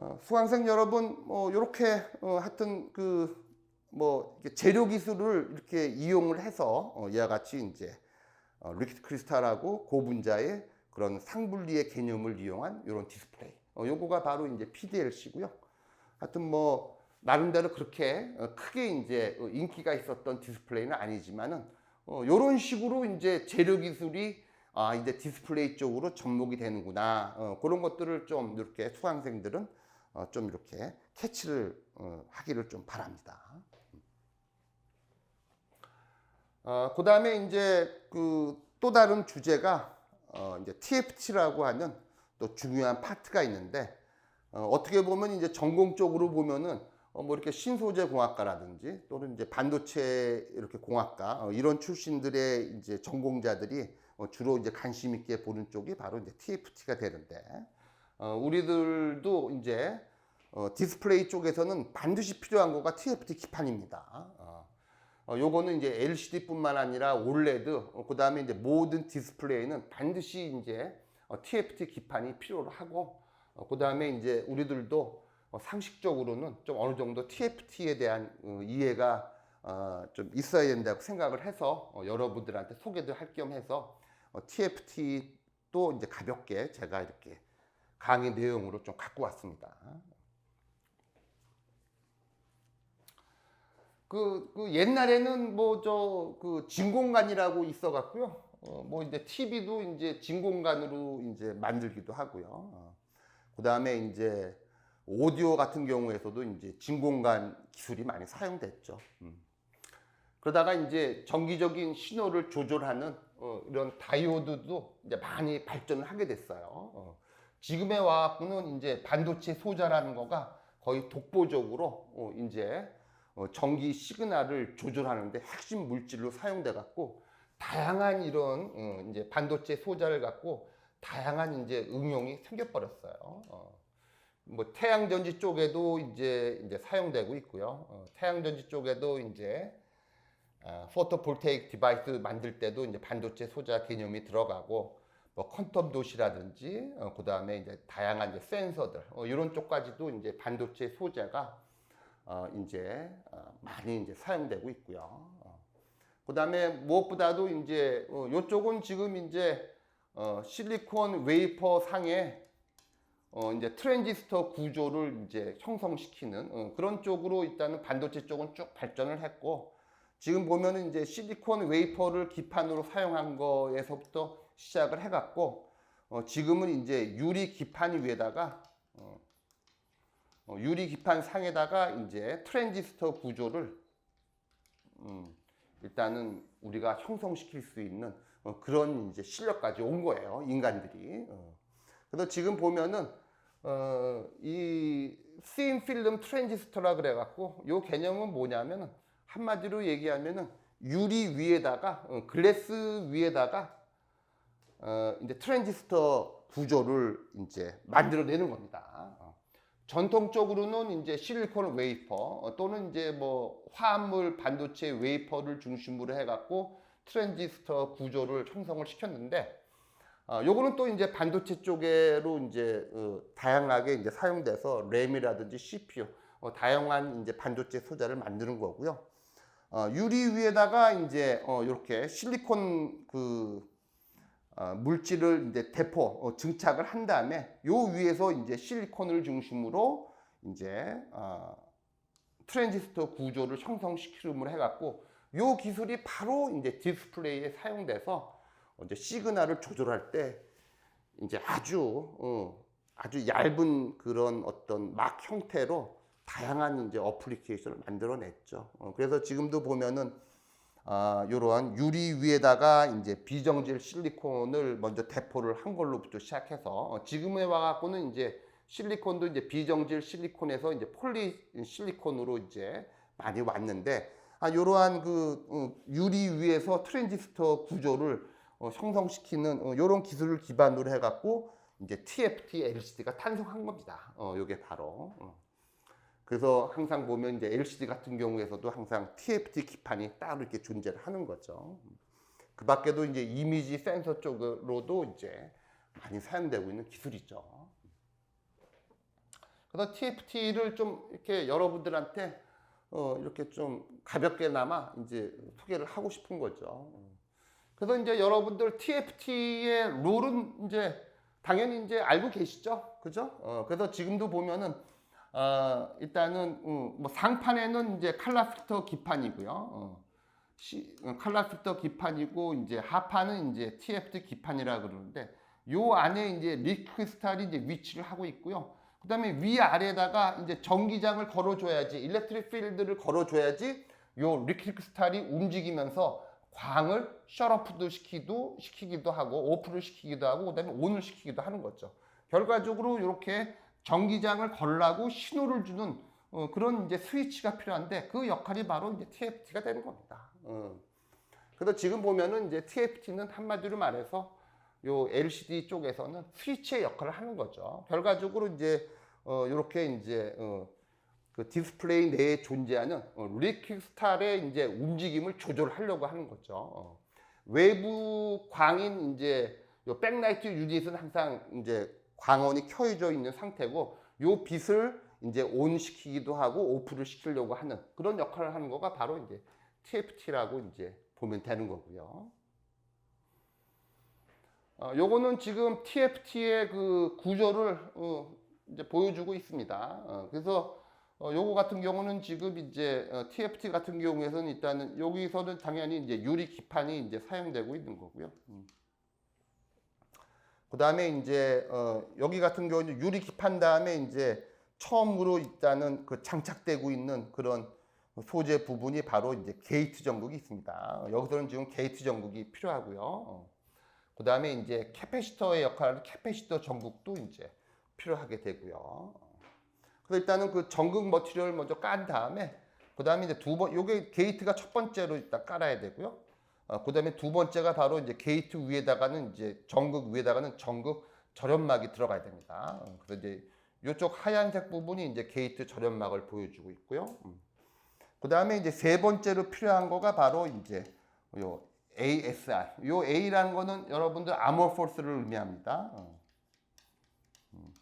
어, 수강생 여러분 뭐 이렇게 어, 하여튼 그 뭐 재료 기술을 이렇게 이용을 해서 어, 이와 같이 이제 어, 리퀴드 크리스탈하고 고분자의 그런 상분리의 개념을 이용한 이런 디스플레이. 어, 요거가 바로 이제 PDLC고요. 하여튼 뭐 나름대로 그렇게 어, 크게 이제 어, 인기가 있었던 디스플레이는 아니지만은 어, 요런 식으로 이제 재료 기술이 아 이제 디스플레이 쪽으로 접목이 되는구나 어, 그런 것들을 좀 이렇게 수강생들은 어, 좀 이렇게 캐치를 어, 하기를 좀 바랍니다. 어, 그 다음에 이제 그 또 다른 주제가 어, 이제 TFT라고 하는 또 중요한 파트가 있는데 어, 어떻게 보면 이제 전공적으로 보면은 어, 뭐 이렇게 신소재 공학과라든지 또는 이제 반도체 이렇게 공학과 어, 이런 출신들의 이제 전공자들이 어, 주로 이제 관심 있게 보는 쪽이 바로 이제 TFT가 되는데 어, 우리들도 이제 어, 디스플레이 쪽에서는 반드시 필요한 거가 TFT 기판입니다. 어, 어, 요거는 이제 LCD뿐만 아니라 OLED, 어, 그 다음에 이제 모든 디스플레이는 반드시 이제 어, TFT 기판이 필요로 하고, 어, 그 다음에 이제 우리들도 어, 상식적으로는 좀 어느 정도 TFT에 대한 어, 이해가 어, 좀 있어야 된다고 생각을 해서 어, 여러분들한테 소개도 할 겸 해서 어, TFT도 이제 가볍게 제가 이렇게 강의 내용으로 좀 갖고 왔습니다. 그, 그 옛날에는 뭐 저 그 진공관이라고 있어 갖고요. 어, 뭐 이제 TV도 이제 진공관으로 이제 만들기도 하고요. 어. 그다음에 이제 오디오 같은 경우에서도 이제 진공관 기술이 많이 사용됐죠. 음. 그러다가 이제 정기적인 신호를 조절하는 어, 이런 다이오드도 이제 많이 발전을 하게 됐어요. 어. 지금에 와갖고는 이제 반도체 소자라는 거가 거의 독보적으로 어, 이제 어, 전기 시그널을 조절하는데 핵심 물질로 사용돼 갖고 다양한 이런 어, 이제 반도체 소자를 갖고 다양한 이제 응용이 생겨버렸어요. 어, 뭐 태양전지 쪽에도 이제 이제 사용되고 있고요. 어, 태양전지 쪽에도 이제 아, 포토볼테이크 디바이스 만들 때도 이제 반도체 소자 개념이 들어가고 뭐 퀀텀 도시라든지 어, 그 다음에 이제 다양한 이제 센서들 어, 이런 쪽까지도 이제 반도체 소자가 어, 이제 어, 많이 이제 사용되고 있고요. 어, 그 다음에 무엇보다도 이제 어, 이쪽은 지금 이제 어, 실리콘 웨이퍼 상에 어, 이제 트랜지스터 구조를 이제 형성시키는 어, 그런 쪽으로 일단은 반도체 쪽은 쭉 발전을 했고 지금 보면은 이제 실리콘 웨이퍼를 기판으로 사용한 거에서부터 시작을 해갖고 어, 지금은 이제 유리 기판 위에다가 어, 어, 유리 기판 상에다가 이제 트랜지스터 구조를 음, 일단은 우리가 형성시킬 수 있는 어, 그런 이제 실력까지 온 거예요 인간들이. 어. 그래서 지금 보면은 어, 이 스인 필름 트랜지스터라 그래갖고 요 개념은 뭐냐면은 한마디로 얘기하면은 유리 위에다가 어, 글래스 위에다가 어, 이제 트랜지스터 구조를 이제 만들어내는 겁니다. 어. 전통적으로는 이제 실리콘 웨이퍼 어, 또는 이제 뭐 화합물 반도체 웨이퍼를 중심으로 해갖고 트랜지스터 구조를 형성을 시켰는데 어, 요거는 또 이제 반도체 쪽으로 이제 어, 다양하게 이제 사용돼서 램이라든지 CPU 어, 다양한 이제 반도체 소자를 만드는 거고요. 어, 유리 위에다가 이제 어, 이렇게 실리콘 그 어, 물질을 이제 대포 어, 증착을 한 다음에 요 위에서 이제 실리콘을 중심으로 이제 어, 트랜지스터 구조를 형성시키름을 해갖고 요 기술이 바로 이제 디스플레이에 사용돼서 이제 시그널을 조절할 때 이제 아주 어, 아주 얇은 그런 어떤 막 형태로 다양한 이제 어플리케이션을 만들어냈죠. 어, 그래서 지금도 보면은 아, 이러한 유리 위에다가 이제 비정질 실리콘을 먼저 대포를 한 걸로부터 시작해서 어, 지금에 와갖고는 이제 실리콘도 이제 비정질 실리콘에서 이제 폴리 실리콘으로 이제 많이 왔는데 아, 이러한 그 어, 유리 위에서 트랜지스터 구조를 어, 형성시키는 어, 이런 기술을 기반으로 해갖고 이제 TFT LCD가 탄생한 겁니다. 어, 이게 바로. 어. 그래서 항상 보면 이제 LCD 같은 경우에서도 항상 TFT 기판이 따로 이렇게 존재를 하는 거죠. 그 밖에도 이제 이미지 센서 쪽으로도 이제 많이 사용되고 있는 기술이죠. 그래서 TFT를 좀 이렇게 여러분들한테 어, 이렇게 좀 가볍게나마 이제 소개를 하고 싶은 거죠. 그래서 이제 여러분들 TFT의 룰은 이제 당연히 이제 알고 계시죠, 그죠? 어, 그래서 지금도 보면은 어, 일단은 음, 뭐 상판에는 이제 칼라 필터 기판이고요. 어, 시, 어, 칼라 필터 기판이고 이제 하판은 이제 TFT 기판이라 그러는데 요 안에 이제 리크스탈이 이제 위치를 하고 있고요. 그다음에 위 아래다가 이제 전기장을 걸어줘야지 일렉트릭 필드를 걸어줘야지 요 리크스탈이 움직이면서 광을 셧오프도 시키도 시키기도 하고 오프를 시키기도 하고 그다음에 온을 시키기도 하는 거죠. 결과적으로 이렇게 전기장을 걸라고 신호를 주는 어, 그런 이제 스위치가 필요한데 그 역할이 바로 이제 TFT가 되는 겁니다. 어. 그래서 지금 보면은 이제 TFT는 한마디로 말해서 요 LCD 쪽에서는 스위치의 역할을 하는 거죠. 결과적으로 이제 어, 이렇게 이제 어, 그 디스플레이 내에 존재하는 어, 리퀴드 스타의 이제 움직임을 조절하려고 하는 거죠. 어. 외부 광인 이제 요 백라이트 유닛은 항상 이제 광원이 켜져 있는 상태고 요 빛을 이제 온 시키기도 하고 오프를 시키려고 하는 그런 역할을 하는 거가 바로 이제 TFT라고 이제 보면 되는 거고요. 어, 요거는 지금 TFT의 그 구조를 어, 이제 보여주고 있습니다. 어, 그래서 어, 요거 같은 경우는 지금 이제 어, TFT 같은 경우에서는 일단은 여기서는 당연히 이제 유리 기판이 이제 사용되고 있는 거고요. 음. 그 다음에 이제 어, 여기 같은 경우는 유리 기판 다음에 이제 처음으로 일단은 그 장착되고 있는 그런 소재 부분이 바로 이제 게이트 전극이 있습니다. 여기서는 지금 게이트 전극이 필요하고요. 어. 그 다음에 이제 캐패시터의 역할을 캐패시터 전극도 이제 필요하게 되고요. 그래서 일단은 그 전극 머티리얼을 먼저 깐 다음에 그 다음에 이제 두 번, 요게 게이트가 첫 번째로 일단 깔아야 되고요. 어, 그 다음에 두 번째가 바로 이제 게이트 위에다가는 이제 전극 위에다가는 전극 절연막이 들어가야 됩니다. 어, 그래서 이쪽 하얀색 부분이 이제 게이트 절연막을 보여주고 있고요. 음. 그 다음에 이제 세 번째로 필요한 거가 바로 이제 요 ASR. 요 A라는 거는 여러분들 아머 포스를 의미합니다. 어. 음.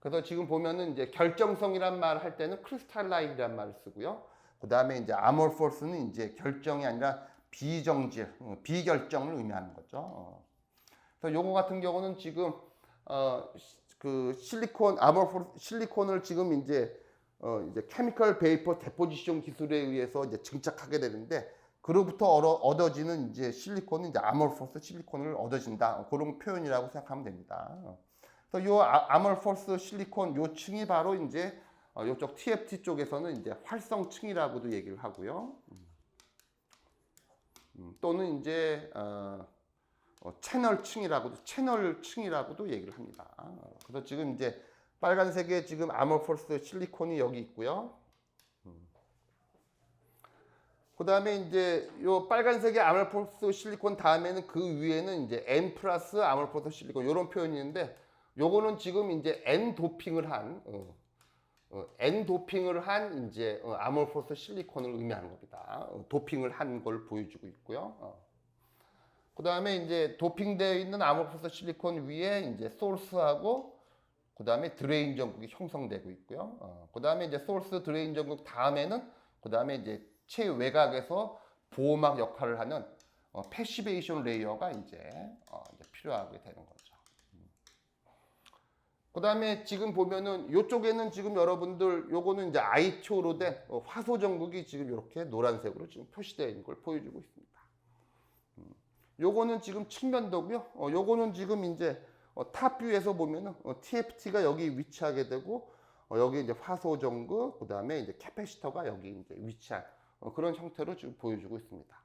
그래서 지금 보면은 이제 결정성이란 말을 할 때는 크리스탈라인이란 말을 쓰고요. 그 다음에 이제 아머 포스는 이제 결정이 아니라 비정질, 어, 비결정을 의미하는 거죠. 어. 그래서 요거 같은 경우는 지금 어, 그 실리콘 아머 실리콘을 지금 이제 어, 이제 케미컬 베이퍼 데포지션 기술에 의해서 이제 증착하게 되는데 그로부터 얻어, 얻어지는 이제 실리콘은 이제 아몰포스 실리콘을 얻어진다 그런 표현이라고 생각하면 됩니다. 그래서 요 아, 아몰포스 실리콘 요 층이 바로 이제 어, 요쪽 TFT 쪽에서는 이제 활성층이라고도 얘기를 하고요. 음, 또는 이제 어, 어, 채널층이라고도 채널층이라고도 얘기를 합니다. 그래서 지금 이제 빨간색의 지금 아몰포스 실리콘이 여기 있고요. 그 다음에 이제 요 빨간색의 아몰포스 실리콘 다음에는 그 위에는 이제 N 플러스 아몰포스 실리콘 이런 표현이 있는데 요거는 지금 이제 N 도핑을 한 어, 어, N 도핑을 한 이제 어, 아몰포스 실리콘을 의미하는 겁니다. 어, 도핑을 한 걸 보여주고 있고요. 어. 그 다음에 이제 도핑되어 있는 아몰포스 실리콘 위에 이제 소스하고 그 다음에 드레인 전극이 형성되고 있고요. 어, 그 다음에 이제 소스 드레인 전극 다음에는 그 다음에 이제 최외곽에서 보호막 역할을 하는 어, 패시베이션 레이어가 어, 이제 필요하게 되는 거죠. 그 다음에 지금 보면은 이쪽에는 지금 여러분들 요거는 이제 ITO로 된 어, 화소 전극이 지금 이렇게 노란색으로 지금 표시되어 있는 걸 보여주고 있습니다. 음, 요거는 지금 측면도고요. 어, 요거는 지금 이제 어, 탑뷰에서 보면은 어, TFT가 여기 위치하게 되고 어, 여기 이제 화소 전극, 그 다음에 이제 캐패시터가 여기 이제 위치한 어, 그런 형태로 지금 보여주고 있습니다.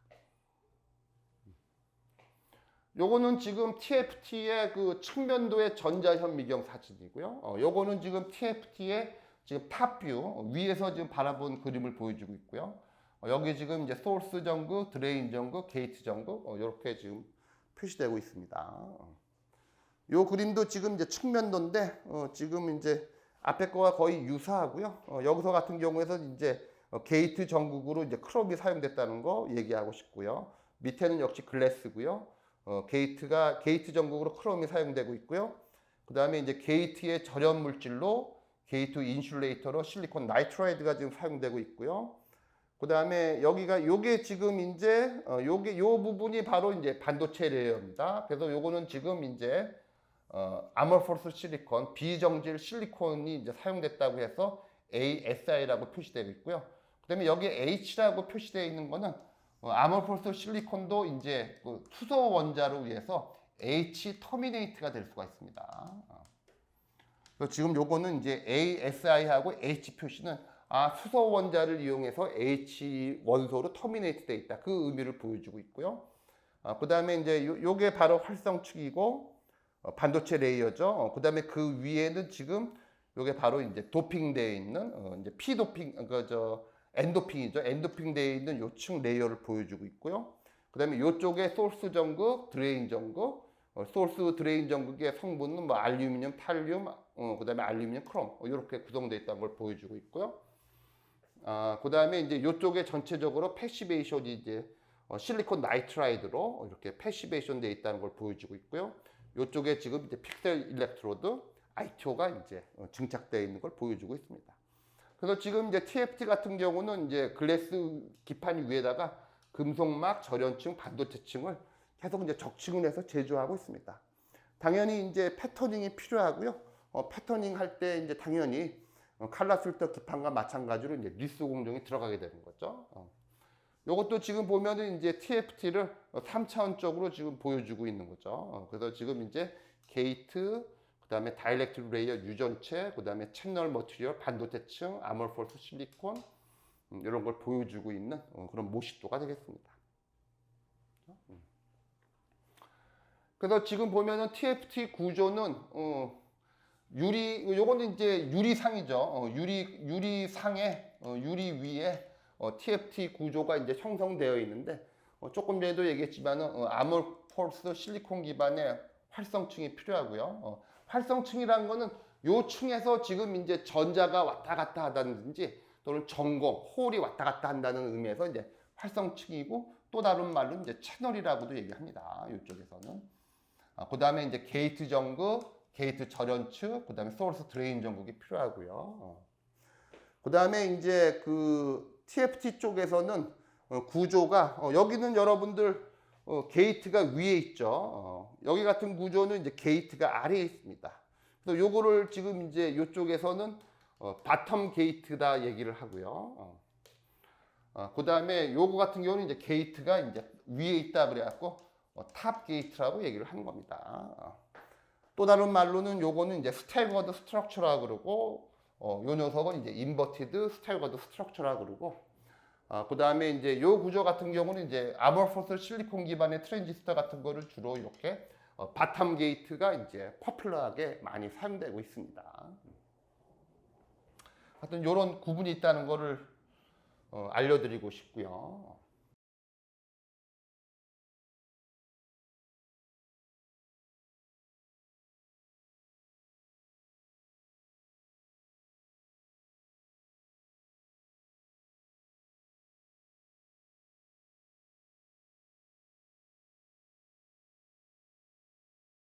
요거는 지금 TFT의 그 측면도의 전자현미경 사진이고요. 어, 요거는 지금 TFT의 지금 탑뷰 위에서 지금 바라본 그림을 보여주고 있고요. 어, 여기 지금 이제 소스 전구, 드레인 전구, 게이트 전구 어, 이렇게 지금 표시되고 있습니다. 요 그림도 지금 이제 측면도인데 어, 지금 이제 앞에 거와 거의 유사하고요. 어, 여기서 같은 경우에서 이제 어, 게이트 전국으로 이제 크롬이 사용됐다는 거 얘기하고 싶고요. 밑에는 역시 글래스고요. 어, 게이트가 게이트 전국으로 크롬이 사용되고 있고요. 그 다음에 이제 게이트의 절연 물질로 게이트 인슐레이터로 실리콘 나이트라이드가 지금 사용되고 있고요. 그 다음에 여기가 요게 지금 이제 어, 요게 요 부분이 바로 이제 반도체 레이어입니다. 그래서 요거는 지금 이제 어, 아머포스 실리콘 비정질 실리콘이 이제 사용됐다고 해서 ASI라고 표시되어 있고요. 그다음에 여기 H라고 표시되어 있는 거는 어, 아머포스 실리콘도 이제 그 투소 원자로 의해서 H 터미네이트가 될 수가 있습니다. 어. 지금 요거는 이제 ASI하고 H 표시는 아 수소 원자를 이용해서 H 원소로 터미네이트 돼 있다. 그 의미를 보여주고 있고요. 아, 그다음에 이제 요, 요게 바로 활성축이고 어, 반도체 레이어죠. 그 다음에 그 위에는 지금 요게 바로 이제 도핑되어 있는 어, 이제 피도핑 그저 엔도핑이죠. 엔도핑되어 있는 요층 레이어를 보여주고 있고요. 그 다음에 요쪽에 소스 전극, 드레인 전극, 어, 소스 드레인 전극의 성분은 뭐 알루미늄, 탈륨, 어, 그 다음에 알루미늄, 크롬 이렇게 구성되어 있다는 걸 보여주고 있고요. 아, 그 다음에 이제 요쪽에 전체적으로 패시베이션이 이제 어, 실리콘 나이트라이드로 이렇게 패시베이션 되어 있다는 걸 보여주고 있고요. 요쪽에 지금 이제 픽셀 일렉트로드 ITO가 이제 어, 증착되어 있는 걸 보여주고 있습니다. 그래서 지금 이제 TFT 같은 경우는 이제 글래스 기판 위에다가 금속막 절연층 반도체층을 계속 이제 적층을 해서 제조하고 있습니다. 당연히 이제 패터닝이 필요하고요. 어, 패터닝 할 때 이제 당연히 어, 칼라 필터 기판과 마찬가지로 이제 리스 공정이 들어가게 되는 거죠. 어. 요것도 지금 보면은 이제 TFT를 3차원적으로 지금 보여주고 있는 거죠. 어, 그래서 지금 이제 게이트, 그 다음에 다이렉트 레이어 유전체, 그 다음에 채널 머티리얼, 반도체층, 아몰포스 실리콘, 음, 이런 걸 보여주고 있는 어, 그런 모식도가 되겠습니다. 음. 그래서 지금 보면은 TFT 구조는 어, 유리, 요거는 이제 유리상이죠. 어, 유리, 유리상에, 어, 유리 위에 어, TFT 구조가 이제 형성되어 있는데 어, 조금 전에도 얘기했지만은 어, 아몰포스 실리콘 기반의 활성층이 필요하고요. 어, 활성층이라는 거는 요 층에서 지금 이제 전자가 왔다 갔다 하다든지 또는 전공, 홀이 왔다 갔다 한다는 의미에서 이제 활성층이고 또 다른 말로 이제 채널이라고도 얘기합니다. 이쪽에서는. 아, 그 다음에 이제 게이트 전극, 게이트 절연축, 그 다음에 소urce 드레인 전극이 필요하고요. 어. 그 다음에 이제 그 TFT 쪽에서는 어, 구조가 어, 여기는 여러분들 어, 게이트가 위에 있죠. 어, 여기 같은 구조는 이제 게이트가 아래에 있습니다. 그래서 요거를 지금 이제 이쪽에서는 어, 바텀 게이트다 얘기를 하고요. 어. 어, 그 다음에 요거 같은 경우는 이제 게이트가 이제 위에 있다 그래갖고 어, 탑 게이트라고 얘기를 하는 겁니다. 어. 또 다른 말로는 요거는 이제 스태거드 스트럭처라 그러고 어, 요 녀석은 이제 인버티드 스태거드 스트럭처라 그러고 아, 그 다음에 이제 요 구조 같은 경우는 이제 아머포스 실리콘 기반의 트랜지스터 같은 거를 주로 이렇게 어, 바텀 게이트가 이제 퍼플러하게 많이 사용되고 있습니다. 하여튼 요런 구분이 있다는 거를 어, 알려드리고 싶고요.